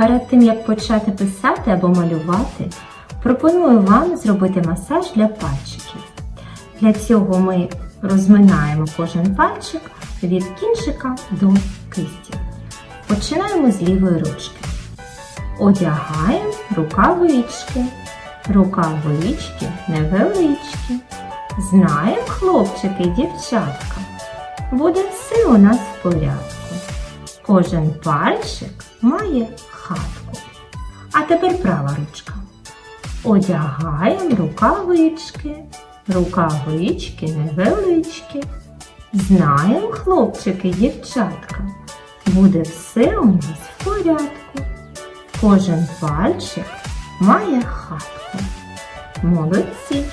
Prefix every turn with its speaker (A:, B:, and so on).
A: Перед тим, як почати писати або малювати, пропоную вам зробити масаж для пальчиків. Для цього ми розминаємо кожен пальчик від кінчика до кисті. Починаємо з лівої ручки. Одягаємо рукавички. Рукавички невеличкі. Знаємо, хлопчики дівчатка, буде все у нас в порядку. Кожен пальчик має хатку. А тепер права ручка. Одягаємо рукавички, рукавички невеличкі. Знаємо, хлопчики дівчатка, буде все у нас в порядку. Кожен пальчик має хатку. Молодці!